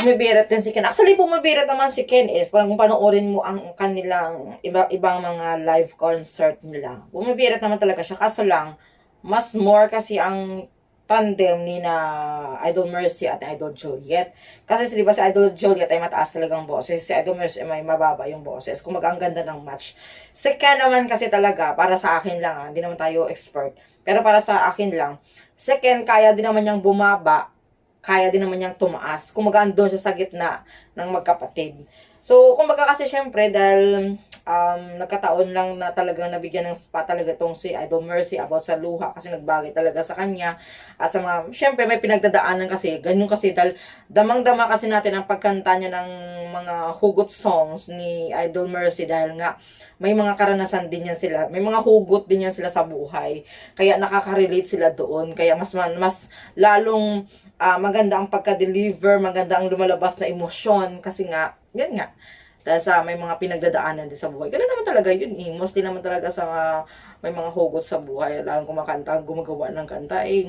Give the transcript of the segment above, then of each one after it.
bumibirit din si Ken. Actually, bumibirit naman si Ken is kung panoorin mo ang kanilang iba, ibang mga live concert nila. Bumibirit naman talaga siya. Kaso lang, mas more kasi ang tandem ni na Idol Mercy at Idol Juliet. Kasi di ba si Idol Juliet ay mataas talagang boses. Si Idol Mercy ay may mababa yung boses. Kung ang ganda ng match. Si Ken naman kasi talaga, para sa akin lang ah, hindi naman tayo expert. Pero para sa akin lang, si Ken kaya din naman niyang bumaba kaya din naman niyang tumaas. Kumaga doon siya sa gitna ng magkapatid. So, kumbaga kasi syempre, dahil um, nagkataon lang na talagang nabigyan ng spot talaga tong si Idol Mercy about sa luha kasi nagbagay talaga sa kanya. At sa mga, syempre may pinagdadaanan kasi, ganyan kasi dahil damang-dama kasi natin ang pagkanta niya ng mga hugot songs ni Idol Mercy dahil nga may mga karanasan din yan sila, may mga hugot din yan sila sa buhay. Kaya nakaka-relate sila doon. Kaya mas mas lalong ah, maganda ang pagka-deliver, maganda ang lumalabas na emosyon kasi nga, yan nga, dahil sa may mga pinagdadaanan din sa buhay. Ganun naman talaga yun eh. Mostly naman talaga sa may mga hugot sa buhay, lalo kumakanta, gumagawa ng kanta, eh,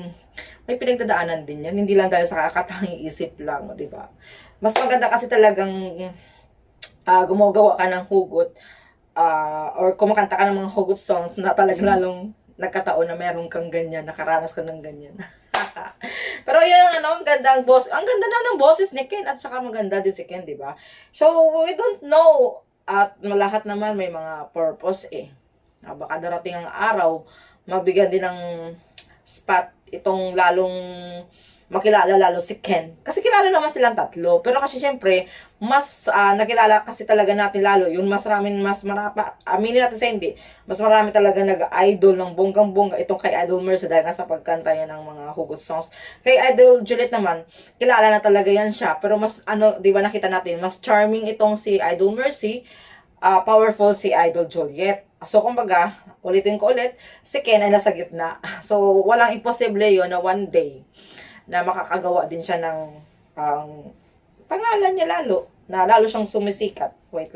may pinagdadaanan din yan. Hindi lang dahil sa kakatanging isip lang, di ba? Mas maganda kasi talagang ah, gumagawa ka ng hugot ah, or kumakanta ka ng mga hugot songs na talagang lalong nagkataon na meron kang ganyan, nakaranas ka ng ganyan. Pero yun, ano, ang ganda ang boss. Ang ganda na ng boses ni Ken at saka maganda din si Ken, di ba? So, we don't know. At lahat naman may mga purpose eh. Ah, Baka darating ang araw, mabigyan din ng spot itong lalong makilala lalo si Ken. Kasi kilala naman silang tatlo. Pero kasi syempre, mas ah, nakilala kasi talaga natin lalo. Yung mas maraming, mas marapa, aminin natin sa hindi, mas marami talaga nag-idol ng bonggang-bongga itong kay Idol Mercy dahil nga sa pagkanta niya ng mga hugot songs. Kay Idol Juliet naman, kilala na talaga yan siya. Pero mas, ano, di ba nakita natin, mas charming itong si Idol Mercy, ah, powerful si Idol Juliet. So, kumbaga, ulitin ko ulit, si Ken ay nasa gitna. So, walang imposible yon na one day na makakagawa din siya ng ang pangalan niya lalo, na lalo siyang sumisikat. Wait lang.